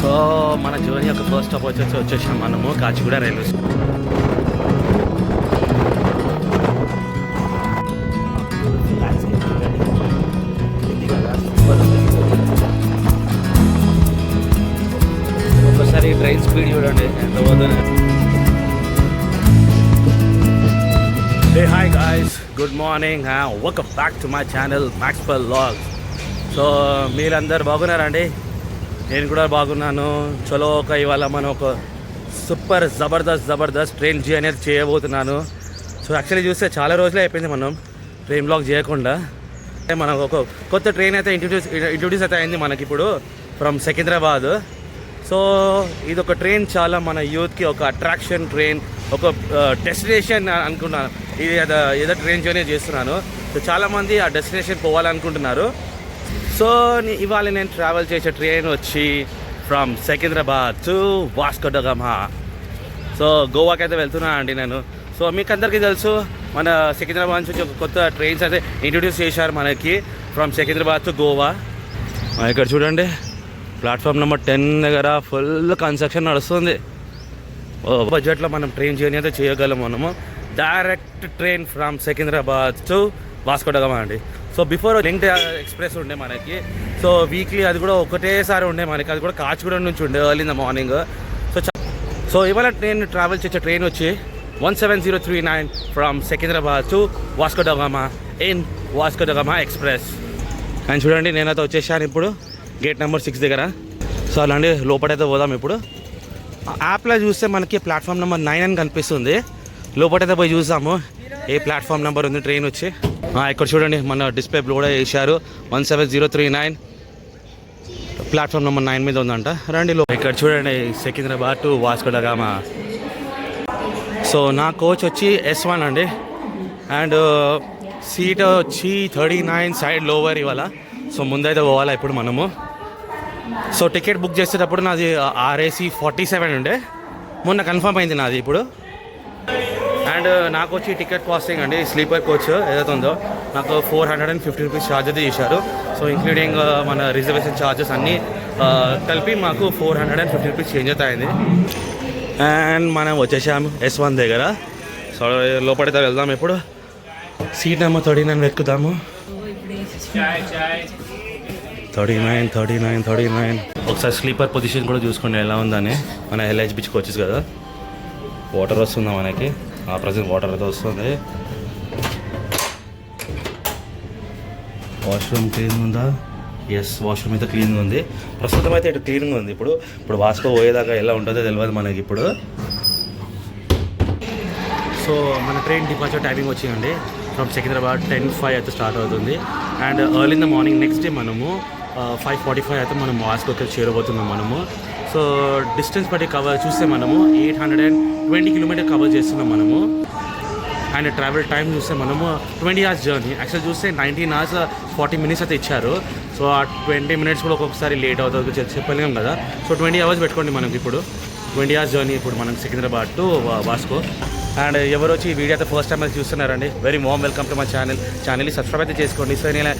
So మన journey యొక్క first stop వచ్చేసి వచ్చేసాం మనము కాచిగూడ రైల్వే స్టేషన్. ఒకసారి ట్రైన్ స్పీడ్ చూడండి ఎంత పోతుంది. Hey hi guys good morning welcome back to my channel మ్యాక్స్పల్ log so మీరందరు బాగున్నారండి నేను కూడా బాగున్నాను. చలో ఒక ఇవాళ మనం ఒక సూపర్ జబర్దస్త్ జబర్దస్త్ ట్రైన్ జీ అనేది చేయబోతున్నాను. సో యాక్చువల్లీ చూస్తే చాలా రోజులే అయిపోయింది మనం ట్రైన్ బ్లాక్ చేయకుండా. అంటే మనం ఒక కొత్త ట్రైన్ అయితే ఇంట్రడ్యూస్ ఇంట్రడ్యూస్ అయితే అయింది మనకి ఇప్పుడు ఫ్రమ్ సికింద్రాబాద్. సో ఇది ఒక ట్రైన్ చాలా మన యూత్కి ఒక అట్రాక్షన్ ట్రైన్ ఒక డెస్టినేషన్ అనుకున్నాను ఇది ఏదో ఏదో ట్రైన్ జర్నీ చేస్తున్నాను. సో చాలామంది ఆ డెస్టినేషన్ పోవాలనుకుంటున్నారు. సో ఇవాళ నేను ట్రావెల్ చేసే ట్రైన్ వచ్చి from Secunderabad to Vasco da Gama so గోవాకి అయితే వెళ్తున్నాను అండి నేను. సో మీకు అందరికీ తెలుసు మన సికింద్రాబాద్ నుంచి ఒక కొత్త ట్రైన్స్ అయితే ఇంట్రడ్యూస్ చేశారు మనకి ఫ్రమ్ సికింద్రాబాద్ టు గోవా ఇక్కడ చూడండి ప్లాట్ఫామ్ నెంబర్ టెన్ దగ్గర ఫుల్ కన్స్ట్రక్షన్ నడుస్తుంది. ఓ బడ్జెట్లో మనం ట్రైన్ జర్నీ అయితే చేయగలం మనము. Direct train from Secunderabad to Vasco da Gama అండి. సో బిఫోర్ లింక్ ఎక్స్ప్రెస్ ఉండే మనకి. సో వీక్లీ అది కూడా ఒకటేసారి ఉండే మనకి. అది కూడా కాచిగూడ నుంచి ఉండే early in the morning so చ- సో ఇవాళ ట్రైన్ ట్రావెల్ చేసే ట్రైన్ వచ్చి one seven zero three nine from Secunderabad to Vasco da Gama in Vasco da Gama express అని చూడండి నేనైతే వచ్చేసాను ఇప్పుడు. గేట్ నెంబర్ సిక్స్ దగ్గర. సో అలాంటి లోపలైతే పోదాం ఇప్పుడు. యాప్లో చూస్తే మనకి ప్లాట్ఫామ్ నెంబర్ నైన్ అని కనిపిస్తుంది. లోపలైతే పోయి చూసాము ఏ ప్లాట్ఫామ్ నెంబర్ ఉంది ట్రైన్ వచ్చి? ఇక్కడ చూడండి మన డిస్ప్లే కూడా వేశారు. One seven zero three nine platform number nine మీద ఉందంట. రండి లో ఇక్కడ చూడండి సికింద్రాబాద్ టు వాస్కోడగామా సో నా కోచ్ వచ్చి ఎస్ వన్ అండి. అండ్ సీట్ uh, వచ్చి థర్టీ నైన్ సైడ్ లోవర్ ఇవాళ. సో ముందైతే పోవాలా ఇప్పుడు మనము. సో టికెట్ బుక్ చేసేటప్పుడు నాది ఆర్ఏసీ ఫార్టీ సెవెన్ ఉండే. మొన్న కన్ఫర్మ్ అయింది నాది ఇప్పుడు. అండ్ నాకు వచ్చి టికెట్ కాస్టింగ్ అండి స్లీపర్ కోచ్ ఏదైతే ఉందో నాకు four hundred and fifty rupees charge అయితే చేశారు. సో ఇంక్లూడింగ్ uh, మన రిజర్వేషన్ ఛార్జెస్ అన్నీ uh, కలిపి మాకు four hundred and fifty rupees change అవుతాయింది and మనం వచ్చేసాము ఎస్ వన్ దగ్గర. సో లోపలితే వెళ్దాం ఇప్పుడు seat number thirty nine వెతుకుదాము. Thirty nine thirty nine thirty nine ఒకసారి స్లీపర్ పొజిషన్ కూడా చూసుకోండి ఎలా ఉందని. మన ఎల్హెచ్ బీచ్కి వచ్చేసి కదా. వాటర్ వస్తుందా మనకి? ప్రజెంట్ వాటర్ అయితే వస్తుంది. వాష్రూమ్ క్లీన్ ఉందా? ఎస్ వాష్రూమ్ అయితే క్లీన్ ఉంది. ప్రస్తుతం అయితే ఇటు క్లీన్గా ఉంది ఇప్పుడు. ఇప్పుడు వాస్కో పోయేదాకా ఎలా ఉంటుందో తెలియదు మనకి ఇప్పుడు. సో మన ట్రైన్ డిపార్చర్ టైమింగ్ వచ్చిందండి. ఫ్రమ్ సికింద్రాబాద్ టెన్ ఫైవ్ అయితే స్టార్ట్ అవుతుంది. And early in the morning next day మనము ఫైవ్ ఫార్టీ ఫైవ్ అయితే మనం వాస్కోకి చేరబోతున్నాం మనము. సో డిస్టెన్స్ బట్టి కవర్ చూస్తే మనము eight hundred and twenty kilometre cover చేస్తున్నాం మనము. అండ్ ట్రావెల్ టైం చూస్తే మనము ట్వంటీ అవర్స్ జర్నీ. యాక్చువల్ చూస్తే నైన్టీన్ అవర్స్ ఫార్టీ మినిట్స్ అయితే ఇచ్చారు. సో ఆ ట్వంటీ మినిట్స్ కూడా ఒక్కొక్కసారి లేట్ అవుతుంది చెప్- చెప్పలేం కదా. సో ట్వంటీ అవర్స్ పెట్టుకోండి మనకి ఇప్పుడు. ట్వంటీ అవర్స్ జర్నీ ఇప్పుడు మనం సికింద్రాబాద్ టు వాస్కో. అండ్ ఎవరు వచ్చి ఈ వీడియో అయితే ఫస్ట్ టైం అయితే చూస్తున్నారండి very warm welcome to my channel ఛానల్ని సబ్స్క్రైబ్ అయితే చేసుకోండి. సో నేను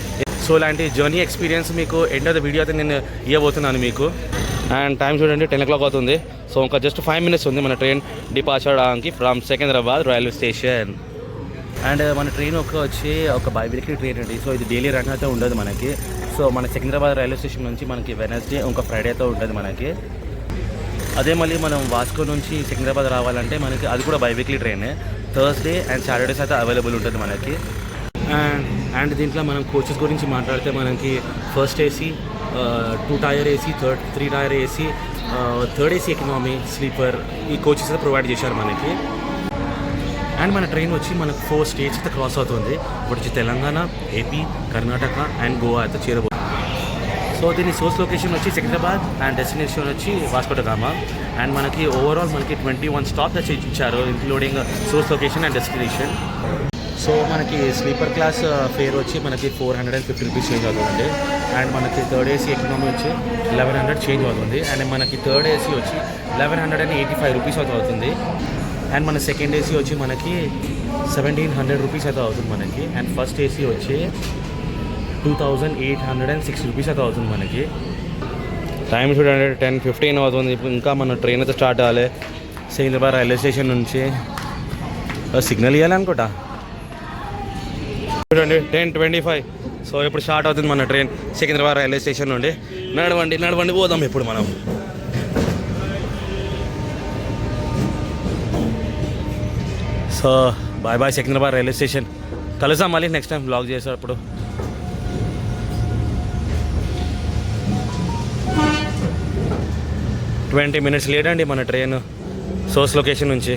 సో ఇలాంటి జర్నీ ఎక్స్పీరియన్స్ మీకు ఎండ్ ఆఫ్ ద వీడియో అయితే నేను ఇవ్వబోతున్నాను మీకు. అండ్ టైం చూడండి టెన్ ఓ క్లాక్ అవుతుంది. సో ఇంకా జస్ట్ ఫైవ్ మినిట్స్ ఉంది మన ట్రైన్ డిపార్చర్ అవడానికి from Secunderabad railway station and మన ట్రైన్ ఒక వచ్చి ఒక బై వీక్లీ ట్రైన్ అండి. సో ఇది డైలీ రన్ అయితే ఉండదు మనకి. సో మన సికింద్రాబాద్ రైల్వే స్టేషన్ నుంచి మనకి వెనస్డే ఇంకా ఫ్రైడే అయితే ఉంటుంది మనకి. అదే మళ్ళీ మనం వాస్కో నుంచి సికింద్రాబాద్ రావాలంటే మనకి అది కూడా బై వీక్లీ ట్రైనే థర్స్డే అండ్ సాటర్డేస్ అయితే అవైలబుల్ ఉంటుంది మనకి. అండ్ అండ్ దీంట్లో మనం కోచెస్ గురించి మాట్లాడితే మనకి first AC two tier AC third three tier AC third AC economy sleeper ఈ కోచెస్ ప్రొవైడ్ చేశారు మనకి. అండ్ మన ట్రైన్ వచ్చి మనకు ఫోర్ స్టేట్స్ అయితే క్రాస్ అవుతుంది. ఇప్పుడు వచ్చి తెలంగాణ ఏపీ కర్ణాటక అండ్ గోవా అయితే చేరబోతుంది సో దీని సోర్స్ లొకేషన్ వచ్చి సికింద్రాబాద్ అండ్ డెస్టినేషన్ వచ్చి వాస్కోటగామా అండ్ మనకి ఓవరాల్ మనకి ట్వంటీ వన్ స్టాప్ వచ్చి ఇచ్చారు including source location and destination so మనకి స్లీపర్ క్లాస్ ఫేర్ వచ్చి మనకి four hundred and fifty rupees change అవుతుంది అండ్ మనకి థర్డ్ ఏసీ ఎకనామీ వచ్చి లెవెన్ హండ్రెడ్ చేంజ్ అవుతుంది. అండ్ మనకి థర్డ్ ఏసీ వచ్చి eleven hundred and eighty five rupees అయితే అవుతుంది. అండ్ మన సెకండ్ ఏసీ వచ్చి మనకి సెవెంటీన్ హండ్రెడ్ రూపీస్ అయితే అవుతుంది మనకి. అండ్ ఫస్ట్ ఏసీ వచ్చి two thousand eight hundred and six rupees అయితే అవుతుంది మనకి. టైం చూడండి టెన్ ఫిఫ్టీన్ అవుతుంది. ఇప్పుడు ఇంకా మన ట్రైన్ అయితే స్టార్ట్ అవ్వాలి సికింద్రాబాద్ రైల్వే స్టేషన్ నుంచి సిగ్నల్ ఇవ్వాలి అనుకుంటా? చూడండి టెన్ ట్వంటీ ఫైవ్ సో ఇప్పుడు స్టార్ట్ అవుతుంది మన ట్రైన్ సికింద్రాబాద్ రైల్వే స్టేషన్ నుండి. నడవండి నడవండి పోదాం ఇప్పుడు మనం. So bye bye Secunderabad railway station. కలుసాం మళ్ళీ నెక్స్ట్ టైం బ్లాగ్ చేసేటప్పుడు. ట్వంటీ మినిట్స్ లేట్ అండి మన ట్రైన్ సోర్స్ లొకేషన్ నుంచి.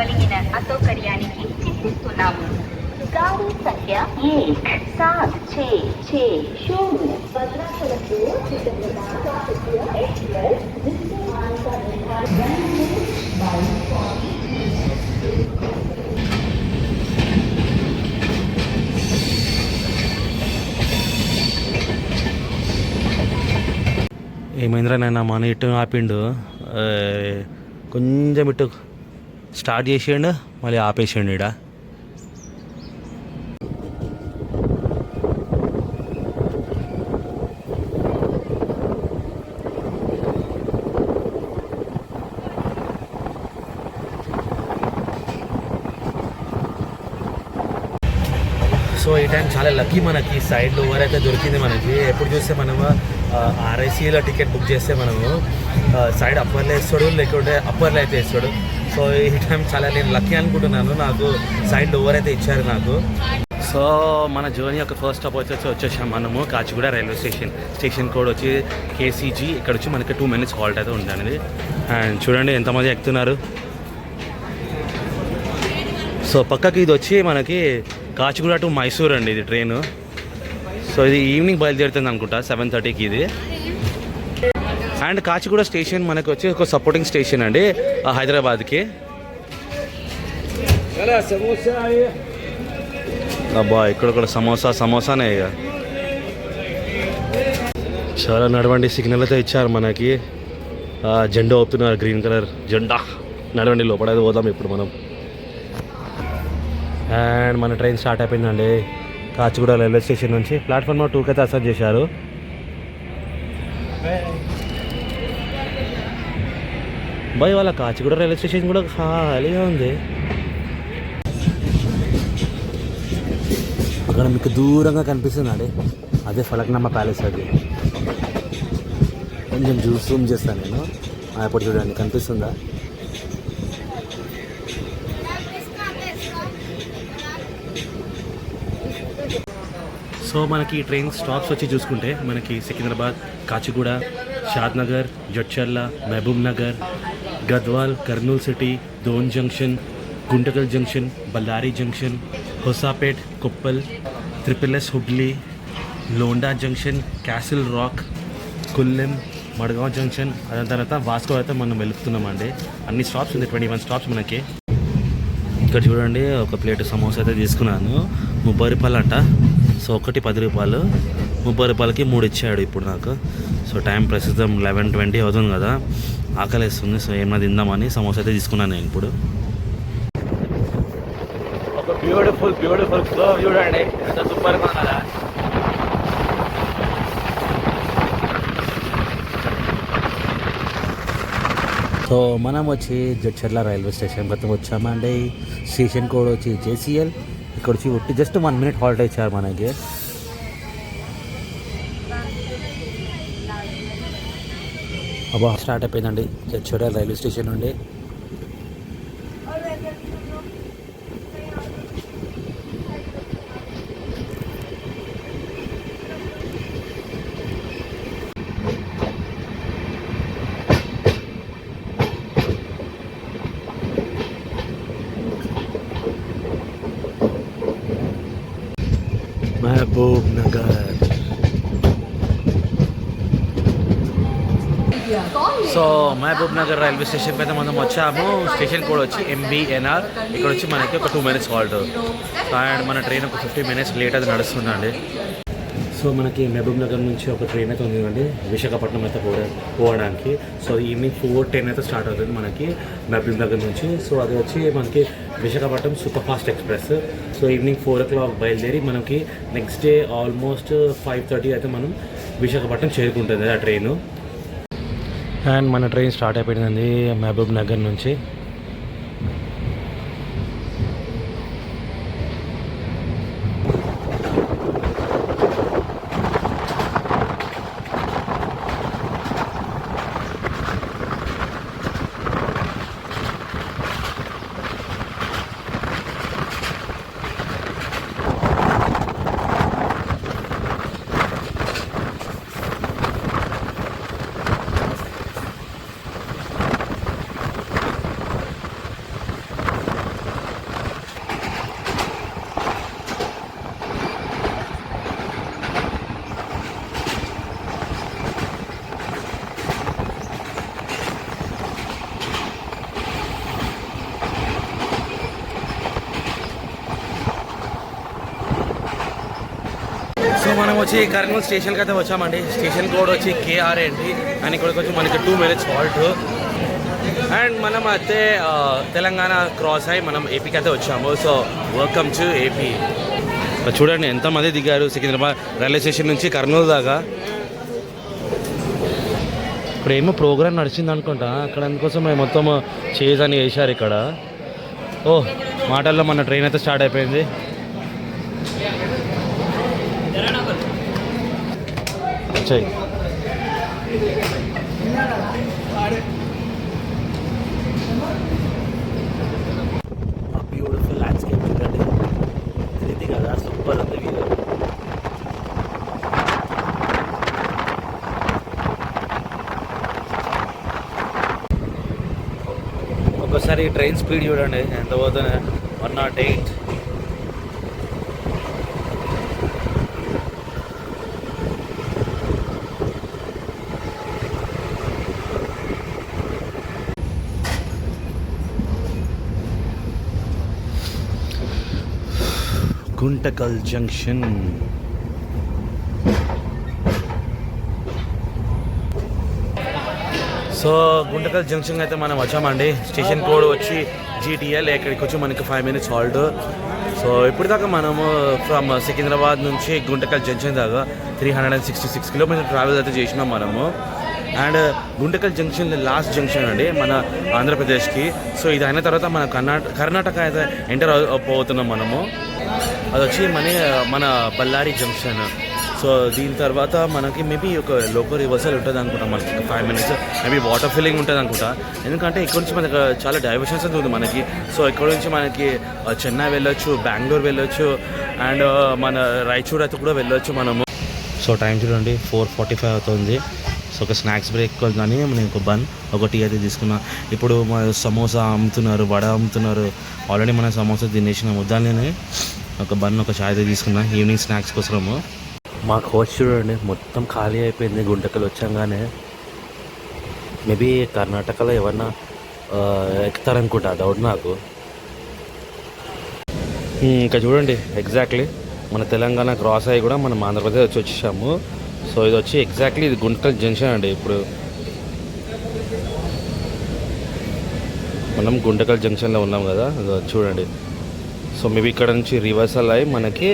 కలిగిన అసౌకర్యానికి చింతిస్తున్నాము గాడి సంఖ్య ఏక్ సాత్ ఛే ఛే శూన్య ఏమైందిరా నేను మన ఇటు ఆపిండు. కొంచెం ఇటు స్టార్ట్ చేసిండు మళ్ళీ ఆపేసిండు ఇడ సో ఈ టైం చాలా లక్కీ మనకి. సైడ్ ఓవర్ అయితే దొరికింది మనకి ఎప్పుడు చూస్తే మనము ఆర్ఐసీలో టికెట్ బుక్ చేస్తే మనము సైడ్ అప్పర్లో వేస్తాడు లేకుంటే అప్పర్లో అయితే వేస్తాడు సో ఈ టైం చాలా నేను లక్కీ అనుకుంటున్నాను. నాకు సైడ్ ఓవర్ అయితే ఇచ్చారు నాకు. సో మన జర్నీ యొక్క ఫస్ట్ స్టాప్ వచ్చేసి వచ్చేసాం మనము Kacheguda railway station. Station code వచ్చి కేసీజీ. ఇక్కడ వచ్చి మనకి టూ మినిట్స్ హాల్ట్ అయితే ఉంటుంది అండ్ చూడండి ఎంతమంది ఎక్కుతున్నారు. సో పక్కకి ఇది వచ్చి మనకి కాచిగూడ టు మైసూర్ అండి ఇది ట్రైన్. సో ఇది ఈవినింగ్ బయలుదేరుతుంది అనుకుంటా సెవెన్ థర్టీకి ఇది. అండ్ కాచిగూడ స్టేషన్ మనకి వచ్చి ఒక సపోర్టింగ్ స్టేషన్ అండి హైదరాబాద్కి. అబ్బా ఇక్కడ కూడా సమోసా సమోసానే ఇక. చాలా నడవండి సిగ్నల్ అయితే ఇచ్చారు మనకి. జెండా అవుతున్నారు గ్రీన్ కలర్ జెండా. నడవండి లోపల పోదాం ఇప్పుడు మనం. అండ్ మన ట్రైన్ స్టార్ట్ అయిపోయిందండి. కాచిగూడ రైల్వే స్టేషన్ నుంచి ప్లాట్ఫామ్ టూకి అయితే అసెస్ చేశారు. బాయ్ వాళ్ళ కాచిగూడ రైల్వే స్టేషన్ కూడా ఖాళీగా ఉంది. అక్కడ మీకు దూరంగా కనిపిస్తుందండి అదే ఫలక్నామా ప్యాలెస్ అది. కొంచెం జూ జూమ్ చేస్తాను నేను. ఆ, ఇప్పుడు చూడండి కనిపిస్తుందా? సో మనకి ట్రైన్ స్టాప్స్ వచ్చి చూసుకుంటే మనకి Secunderabad Kacheguda Shadnagar Jadcherla Mahabubnagar Gadwal Kurnool city Dhone junction Guntakal junction Ballari junction Hosapete Koppal triple S Hubli Londa junction Castle Rock Kullem Madgaon junction Adani తర్వాత వాస్కో అయితే మనం వెలుపుతున్నామండి. అన్ని స్టాప్స్ ఉంది ట్వంటీ వన్ స్టాప్స్ మనకి. ఇక్కడ చూడండి ఒక ప్లేట్ సమోసా అయితే తీసుకున్నాను. ముప్పై రూపాయలు అంట. సో ఒకటి పది రూపాయలు. ముప్పై రూపాయలకి మూడు ఇచ్చాడు ఇప్పుడు నాకు. సో టైం ప్రస్తుతం లెవెన్ ట్వంటీ అవుతుంది కదా. ఆకలి వేస్తుంది సో ఏమైనా తిందామని సమోసా అయితే తీసుకున్నాను నేను ఇప్పుడు. ఒక బ్యూటిఫుల్ బ్యూటిఫుల్ ఫ్లో చూడండి. ఎంత సూపర్ కదా సో మనం వచ్చి జడ్చర్ల రైల్వే స్టేషన్ మొత్తం వచ్చామండి. స్టేషన్ కోడ్ వచ్చి జేసీఎల్. ఇక్కడ వచ్చి ఒట్టి జస్ట్ వన్ మినిట్ హాల్ట్ ఇచ్చారు మనకి. అబ్బా స్టార్ట్ అయిపోయిందండి. జడ్చర్ల రైల్వే స్టేషన్ నుండి. Mahabubnagar. So Mahabubnagar railway station పైన మనం వచ్చాము. స్టేషన్ కూడా వచ్చి ఎంబీఎన్ఆర్ ఇక్కడ వచ్చి మనకి ఒక టూ మినిట్స్ హాల్ట్ అండ్ మన ట్రైన్ ఒక ఫిఫ్టీ మినిట్స్ లేట్ అది నడుస్తుందండి. సో మనకి మహబూబ్ నగర్ నుంచి ఒక ట్రైన్ అయితే ఉందండి విశాఖపట్నం అయితే పోరా పోవడానికి. సో ఈవినింగ్ ఫోర్ టెన్ అయితే స్టార్ట్ అవుతుంది మనకి మహబూబ్ నగర్ నుంచి. సో అది వచ్చి మనకి Visakhapatnam super fast express so evening four o'clock బయలుదేరి మనకి next day almost five thirty అయితే మనం విశాఖపట్నం చేరుకుంటుంది ఆ ట్రైను అండ్ మన ట్రైన్ స్టార్ట్ అయిపోయిందండి మహబూబ్ నగర్ నుంచి సో మనం వచ్చి కర్నూలు స్టేషన్కి అయితే వచ్చామండి. స్టేషన్ కోడ్ వచ్చి కేఆర్ఏ అండి అండ్ ఇక్కడికి వచ్చి మనకి టూ మినిట్స్ హాల్ట్ అండ్ మనం అయితే తెలంగాణ క్రాస్ అయ్యి మనం ఏపీకి అయితే వచ్చాము. సో వెల్కమ్ టు ఏపీ చూడండి ఎంతమంది దిగారు సికింద్రాబాద్ రైల్వే స్టేషన్ నుంచి కర్నూలు దాకా. ఇక్కడ ఏమో ప్రోగ్రామ్ నడిచింది అనుకుంటా. అక్కడ అందుకోసం మేము మొత్తం చేజ్ అని వేశారు ఇక్కడ. ఓ మాటల్లో మన ట్రైన్ అయితే స్టార్ట్ అయిపోయింది. వచ్చాయి బ్యూటిఫుల్ ల్యాండ్స్కేప్ చూడండి ఇది కదా సూపర్ ఉంది వ్యూ ఒక్కసారి ట్రైన్ స్పీడ్ చూడండి ఎంత పోతుంది one naught eight Guntakal junction. So Guntakal junction అయితే మనం వచ్చామండి. స్టేషన్ కోడ్ వచ్చి జీటీఎల్ ఇక్కడికి వచ్చి మనకి ఫైవ్ మినిట్స్ హాల్ట్ సో ఇప్పటిదాకా మనము ఫ్రమ్ సికింద్రాబాద్ నుంచి గుంటకల్ జంక్షన్ దాకా three hundred and sixty six kilometre travel అయితే చేసినాం మనము. And Guntakal junction last junction అండి మన ఆంధ్రప్రదేశ్కి. సో ఇది అయిన తర్వాత మన కర్ణాటక కర్ణాటక అయితే ఎంటర్ పోతున్నాం మనము. అది వచ్చి మన మన బళ్ళారి జంక్షన్. సో దీని తర్వాత మనకి మేబీ ఒక లోకల్ రివర్సల్ ఉంటుంది అనుకుంటా మనకి five minutes maybe water filling ఉంటుంది అనుకుంటా ఎందుకంటే ఇక్కడ నుంచి మనకి చాలా డైవర్షన్స్ ఉంది మనకి. సో ఇక్కడ నుంచి మనకి చెన్నై వెళ్ళొచ్చు బెంగళూరు వెళ్ళొచ్చు అండ్ మన రాయచూర్ అయితే కూడా వెళ్ళొచ్చు మనము. సో టైం చూడండి ఫోర్ ఫార్టీ ఫైవ్ అవుతుంది. సో ఒక స్నాక్స్ బ్రేక్ కానీ నేను ఒక బన్ ఒక టీ అయితే తీసుకున్నా. ఇప్పుడు మన సమోసా అమ్ముతున్నారు వడ అమ్ముతున్నారు. ఆల్రెడీ మన సమోసా తినేసినాము దాన్ని ఒక బన్ ఒక చాయ్ తీసుకున్నా ఈవినింగ్ స్నాక్స్ కోసము మా కోచ్ చూడండి మొత్తం ఖాళీ అయిపోయింది. గుంటకలు వచ్చాగానే. మేబీ కర్ణాటకలో ఎవరన్నా ఎక్కుతారనుకుంటా డౌట్ నాకు. ఇంకా చూడండి ఎగ్జాక్ట్లీ మన తెలంగాణ క్రాస్ అయ్యి కూడా మనం ఆంధ్రప్రదేశ్ వచ్చి వచ్చేసాము. సో ఇది వచ్చి ఎగ్జాక్ట్లీ ఇది గుంటకల్ జంక్షన్ అండి ఇప్పుడు. మనం గుంటకల్ జంక్షన్లో ఉన్నాం కదా చూడండి. సో మేబీ ఇక్కడ నుంచి రివర్సల్ అయ్యి మనకి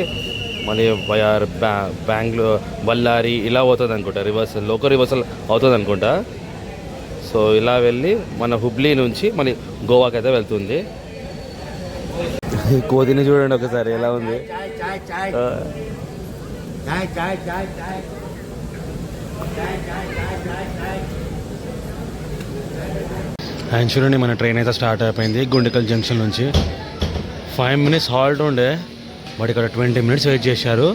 మళ్ళీ వైఆర్ బ్యా బెంగళూరు బళ్ళారి ఇలా అవుతుంది అనుకుంటా. రివర్సల్ లోకల్ రివర్సల్ అవుతుంది అనుకుంటా. సో ఇలా వెళ్ళి మన హుబ్లీ నుంచి మళ్ళీ గోవాకి అయితే వెళ్తుంది. కోతిని చూడండి ఒకసారి ఎలా ఉంది? అండ్ చూడండి మన ట్రైన్ అయితే స్టార్ట్ అయిపోయింది గుండెకల్ జంక్షన్ నుంచి. ఫైవ్ మినిట్స్ హాల్ట్ ఉండే. బట్ ఇక్కడ ట్వంటీ మినిట్స్ వెయిట్ చేశారు.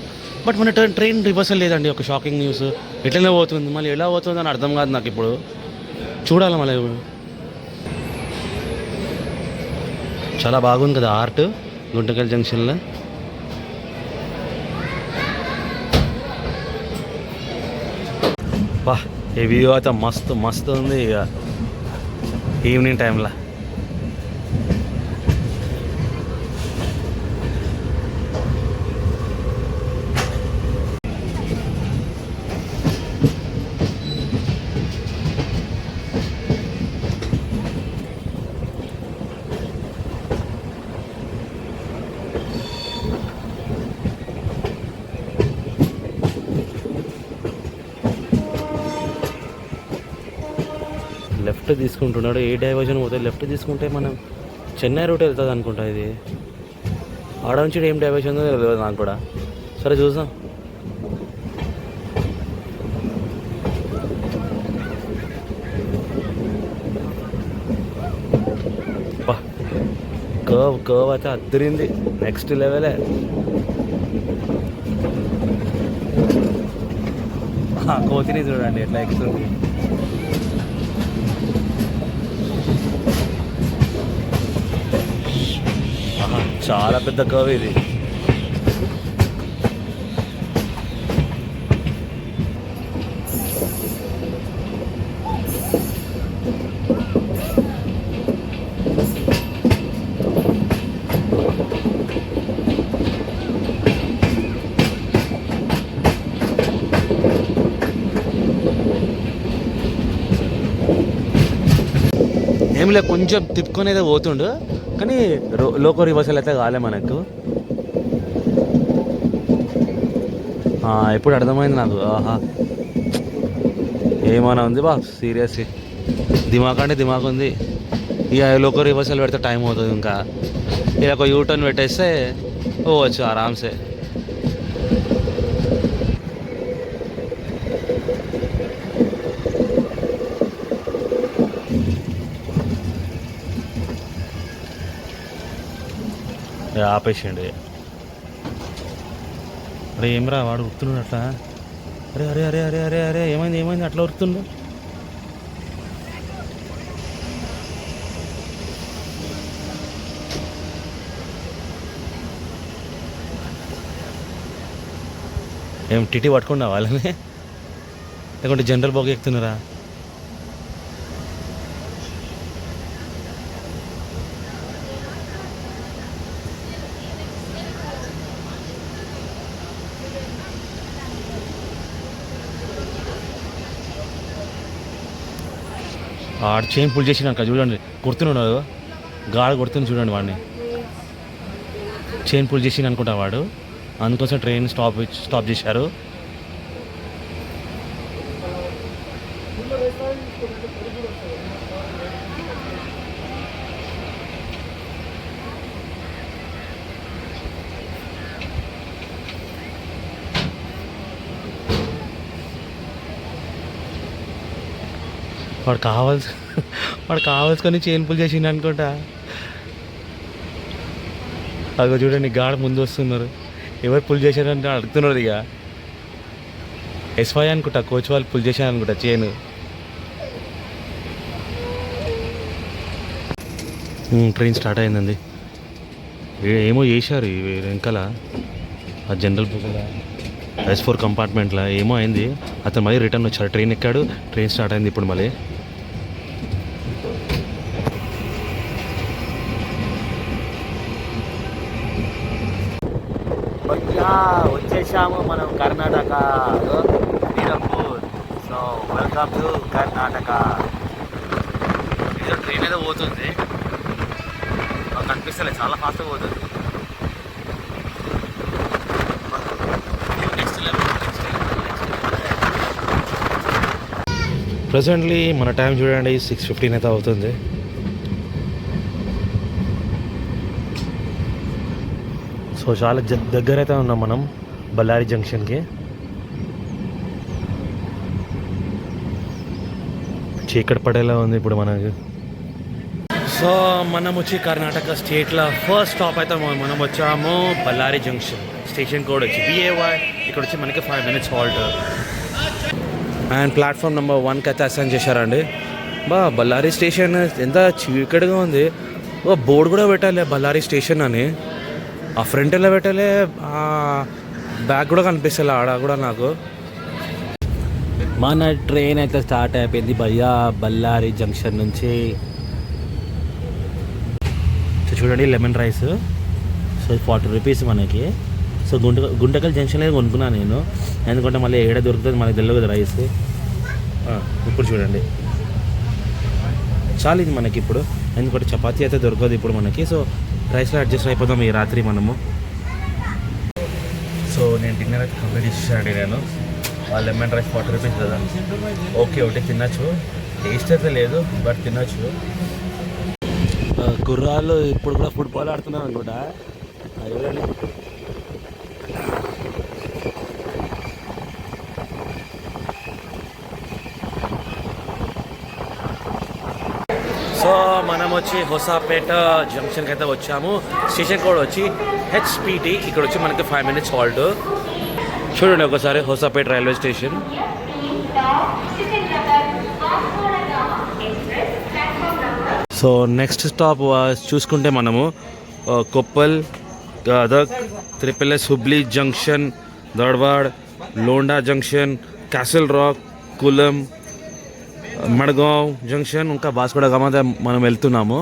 బట్ మన ట్రైన్ ట్రైన్ రివర్సల్ లేదండి. ఒక షాకింగ్ న్యూస్ ఎట్లనే పోతుంది. మళ్ళీ ఎలా పోతుంది అని అర్థం కాదు నాకు ఇప్పుడు. చూడాలి మళ్ళీ. చాలా బాగుంది కదా ఆర్ట్ గుంటకల్ జంక్షన్లో బా ఈ వ్యూ అయితే మస్తు మస్తు ఉంది ఇక. ఈవినింగ్ టైంలో లెఫ్ట్ తీసుకుంటున్నాడు. ఏ డైవర్జన్ పోతే లెఫ్ట్ తీసుకుంటే మనం చెన్నై రూట్ వెళ్తుంది అనుకుంటా ఇది. ఆడ నుంచి ఏం డైవర్షన్ ఉందో తెలియదు నాకు కూడా. సరే చూద్దాం. కర్వ్ కర్వ్ అయితే అద్దరింది. నెక్స్ట్ లెవెలే కోతిని చూడండి ఎట్లా ఎక్కుతుంది ఆహా, చాలా పెద్ద కర్వ్ ఇది. ఏం లే కొంచెం తిప్పుకునేదే పోతుండు. కానీ లోకో రివర్సల్ అయితే కాలే మనకు. ఎప్పుడు ఇప్పుడు అర్థమైంది నాకు. ఆహా. ఏమైనా ఉంది బా సీరియస్ దిమాగ్ అంటే దిమాగ్ ఉంది. ఇక లోకో రివర్సల్ పెడితే టైం అవుతుంది ఇంకా. ఇలా ఒక యూటర్న్ పెట్టేస్తే పోవచ్చు ఆరామ్సే. ఆపేసిండు అరే ఏమరా వాడు ఉరుకుతున్నాడు అట్లా అరే అరే అరే అరే అరే అరే ఏమైంది ఏమైంది? అట్లా ఉరుకుతుండు? ఏం టిటి పట్టుకున్నా వాళ్ళని? లేకుంటే జనరల్ బాగా ఎక్కుతున్నారా? ఆడు చైన్ పుల్ చేసినాక చూడండి కొడుతున్నాడు గాడ కొడుతుంది చూడండి వాడిని. చైన్ పుల్ చేసిన అనుకుంటా వాడు. అందుకోసం ట్రైన్ స్టాప్ స్టాప్ చేశారు. వాడు కావాల్సి వాడు కావాల్సుకొని చైన్ పుల్ చేసిండు అనుకుంటా. అదిగో చూడండి గాడ ముందు వస్తున్నారు. ఎవరు పుల్ చేశారంటే అడుగుతున్నారు ఇక. ఎస్వై అనుకుంటా కోచ్ వాళ్ళు పుల్ చేశారు అనుకుంటా చైన్ ట్రైన్ స్టార్ట్ అయిందండి. ఏ- ఏమో చేశారు వెనకాల. ఆ జనరల్ బుక్ల ఎస్ ఫోర్ కంపార్ట్మెంట్లో ఏమో అయింది. అతను మళ్ళీ రిటర్న్ వచ్చాడు. ట్రైన్ ఎక్కాడు. ట్రైన్ స్టార్ట్ అయింది ఇప్పుడు మళ్ళీ. వచ్చేసాము మనం Karnataka Srirampur so welcome to Karnataka. ఇది ట్రైన్ ఏదో పోతుంది. కనిపిస్తలేదు చాలా ఫాస్ట్గా పోతుంది. ప్రజెంట్లీ మన టైం చూడండి సిక్స్ ఫిఫ్టీన్ అయితే అవుతుంది. సో చాలా దగ్గర అయితే ఉన్నాం మనం. బళ్ళారి జంక్షన్కి చీకటి పడేలా ఉంది ఇప్పుడు మనకి సో మనం వచ్చి కర్ణాటక స్టేట్లో ఫస్ట్ స్టాప్ అయితే మనం వచ్చాము బళ్ళారి జంక్షన్ స్టేషన్ కోడ్ వచ్చి బిఏవై ఇక్కడ వచ్చి మనకి five minutes halt and platform number వన్కి అయితే అసైన్ చేశారండి బా బళ్ళారి స్టేషన్ ఎంత చీకటిగా ఉంది ఓ బోర్డు కూడా పెట్టాలి బళ్ళారి స్టేషన్ అని ఆ ఫ్రంట్ ఎలా పెట్టాలి ఆ బ్యాక్ కూడా కనిపిస్తుంది ఆడ కూడా నాకు. మన ట్రైన్ అయితే స్టార్ట్ అయిపోయింది భయ్యా బళ్ళారి జంక్షన్ నుంచి. సో చూడండి lemon rice. So forty rupees మనకి. సో గుంట గుంటకల్ జంక్షన్లో కొనుక్కున్నాను నేను. ఎందుకంటే మళ్ళీ ఏడ దొరుకుతుంది మనకి తెలియదు కదా రైస్. ఆ, ఇప్పుడు చూడండి. చాలు ఇది మనకి ఇప్పుడు. ఎందుకంటే చపాతీ అయితే దొరకదు ఇప్పుడు మనకి. సో రైస్లో అడ్జస్ట్ అయిపోదాం ఈ రాత్రి మనము. దగ్గర నేను. డిన్నర్ కంప్లీట్ నేను లెమన్ రైస్ ఫార్టీ రూపీస్ కదా. ఓకే ఒకటి తినచ్చు. టేస్ట్ అయితే లేదు బట్ తినచ్చు. గుర్రాలు ఇప్పుడు కూడా ఫుట్బాల్ ఆడుతున్నాను అనుకుంటా. అది సో మనం వచ్చి హొసాపేట జంక్షన్కి అయితే వచ్చాము. స్టేషన్ కూడా వచ్చి హెచ్పిటి ఇక్కడ వచ్చి మనకి ఫైవ్ మినిట్స్ హాల్ట్ చూడండి ఒకసారి Hosapete railway station. So next stop చూసుకుంటే మనము Koppal Gadag త్రిపల్ఎస్ Hubli junction దడవాడ్ Londa junction Castle Rock Kulem Madgaon junction ఇంకా బాస్కోడ గమ మనం వెళ్తున్నాము.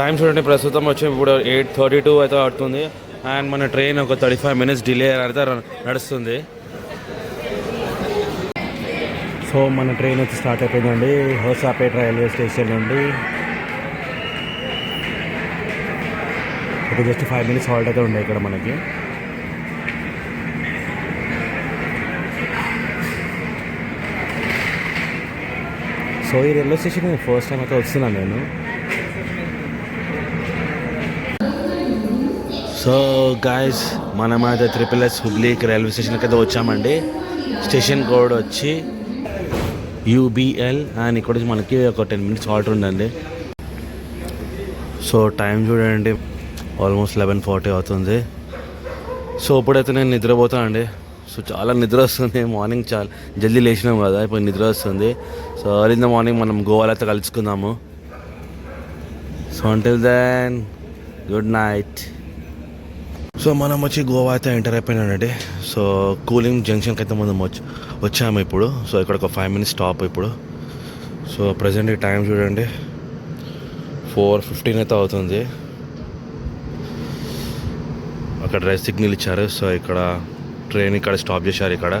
టైం చూడండి ప్రస్తుతం వచ్చి ఇప్పుడు ఎయిట్ థర్టీ టూ అయితే అవుతుంది. అండ్ మన ట్రైన్ ఒక థర్టీ ఫైవ్ మినిట్స్ డిలే అయితే నడుస్తుంది. సో మన ట్రైన్ వచ్చి స్టార్ట్ అయిపోయిందండి. హోసాపేట రైల్వే స్టేషన్ నుండి ఒక జస్ట్ ఫైవ్ మినిట్స్ హాల్ట్ అయితే ఉండే ఇక్కడ మనకి. సో ఈ రైల్వే స్టేషన్ ఫస్ట్ టైం అయితే వస్తున్నాను నేను. సో గాయస్ మనం అయితే త్రిపుల్ ఎస్ హుబ్లీకి రైల్వే స్టేషన్కి అయితే వచ్చామండి. స్టేషన్ కోడ్ వచ్చి యూబిఎల్ అండ్ ఇక్కడ వచ్చి మనకి ఒక టెన్ మినిట్స్ ఆర్డర్ ఉందండి. సో టైం చూడండి ఆల్మోస్ట్ లెవెన్ ఫార్టీ అవుతుంది. సో ఇప్పుడైతే నేను నిద్రపోతానండి. సో చాలా నిద్ర వస్తుంది. మార్నింగ్ చాలా జల్దీ లేచినాం కదా ఇప్పుడు నిద్ర వస్తుంది. So early in the morning మనం గోవాలో అయితే కలుసుకుందాము. So until then good night so మనం వచ్చి గోవా అయితే ఎంటర్ అయిపోయినానండి సో కూలింగ్ జంక్షన్కి అయితే మనం వచ్చి వచ్చాము ఇప్పుడు. సో ఇక్కడ ఒక ఫైవ్ మినిట్స్ స్టాప్ ఇప్పుడు. సో ప్రజెంట్ టైం చూడండి. ఫోర్ ఫిఫ్టీన్ అయితే అవుతుంది. అక్కడ రైస్ సిగ్నల్ ఇచ్చారు. సో ఇక్కడ ట్రైన్ ఇక్కడ స్టాప్ చేశారు ఇక్కడ.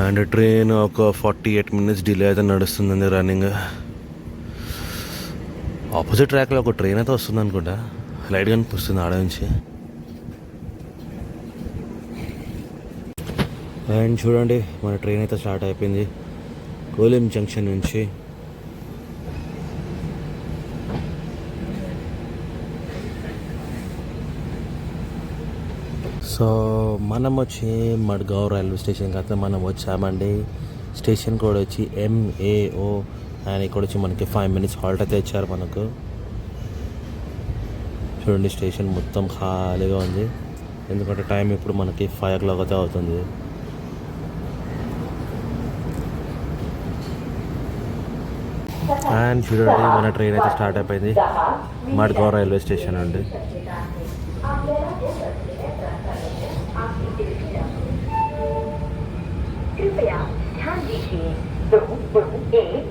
అండ్ ట్రైన్ ఒక ఫార్టీ ఎయిట్ మినిట్స్ డిలే అయితే నడుస్తుందండి రన్నింగ్ ఆపోజిట్ ట్రాక్లో ఒక ట్రైన్ అయితే వస్తుంది అనుకుంటా లైట్ కనిపిస్తుంది ఆడ నుంచి. అండ్ చూడండి మన ట్రైన్ అయితే స్టార్ట్ అయిపోయింది. కోలిం జంక్షన్ నుంచి. సో మనం వచ్చి మడ్గావ్ రైల్వే స్టేషన్కి అయితే మనం వచ్చామండి. స్టేషన్ కూడా వచ్చి ఎంఏఓ అండ్ ఇక్కడ వచ్చి మనకి ఫైవ్ మినిట్స్ హాల్ట్ అయితే ఇచ్చారు మనకు. చూడండి స్టేషన్ మొత్తం ఖాళీగా ఉంది. ఎందుకంటే టైం ఇప్పుడు మనకి ఫైవ్ ఓ క్లాక్ అయితే అవుతుంది. అండ్ చూడండి మన ట్రైన్ అయితే స్టార్ట్ అయిపోయింది. మడ్గావ్ రైల్వే స్టేషన్ అండి. 查地址，六六一。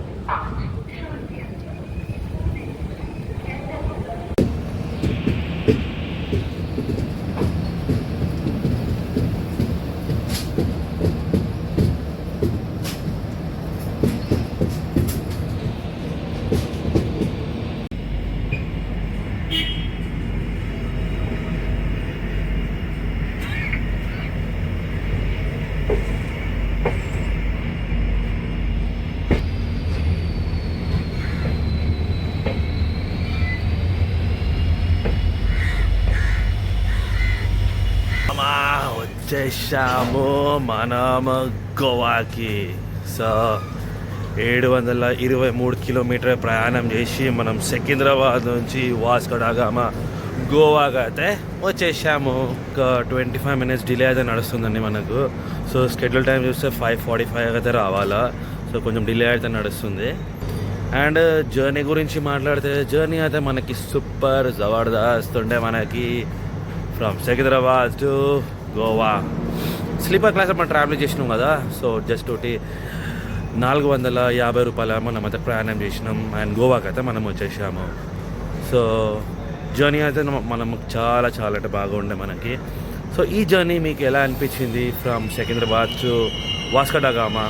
వచ్చేసాము మనము గోవాకి. సో ఏడు వందల ఇరవై మూడు కిలోమీటర్ ప్రయాణం చేసి మనం సికింద్రాబాద్ నుంచి వాస్కడాగామ గోవాకి అయితే వచ్చేసాము. ఒక ట్వంటీ ఫైవ్ మినిట్స్ డిలే అయితే నడుస్తుందండి మనకు. సో స్కెడ్యూల్ టైం చూస్తే ఫైవ్ ఫార్టీ ఫైవ్ అయితే రావాలా. సో కొంచెం డిలే అయితే నడుస్తుంది. అండ్ జర్నీ గురించి మాట్లాడితే జర్నీ అయితే మనకి సూపర్ జబర్దస్త్ ఉండే మనకి. From Secunderabad to Goa. Sleeper class మనం ట్రావెల్ చేసినాం కదా సో జస్ట్ ఒకటి నాలుగు వందల యాభై రూపాయల మనం అయితే ప్రయాణం చేసినాం. అండ్ గోవాకి అయితే మనం వచ్చేసాము. సో జర్నీ అయితే మనం చాలా చాలా అంటే బాగా ఉండే మనకి. సో ఈ జర్నీ మీకు ఎలా అనిపించింది? From Secunderabad to Vasco da Gama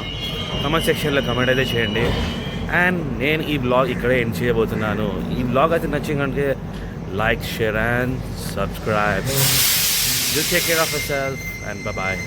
comment సెక్షన్లో కమెంట్ అయితే చేయండి. అండ్ నేను ఈ బ్లాగ్ ఇక్కడే ఎండ్ చేయబోతున్నాను. ఈ బ్లాగ్ అయితే నచ్చిందంటే like share and subscribe do take care of yourself and bye bye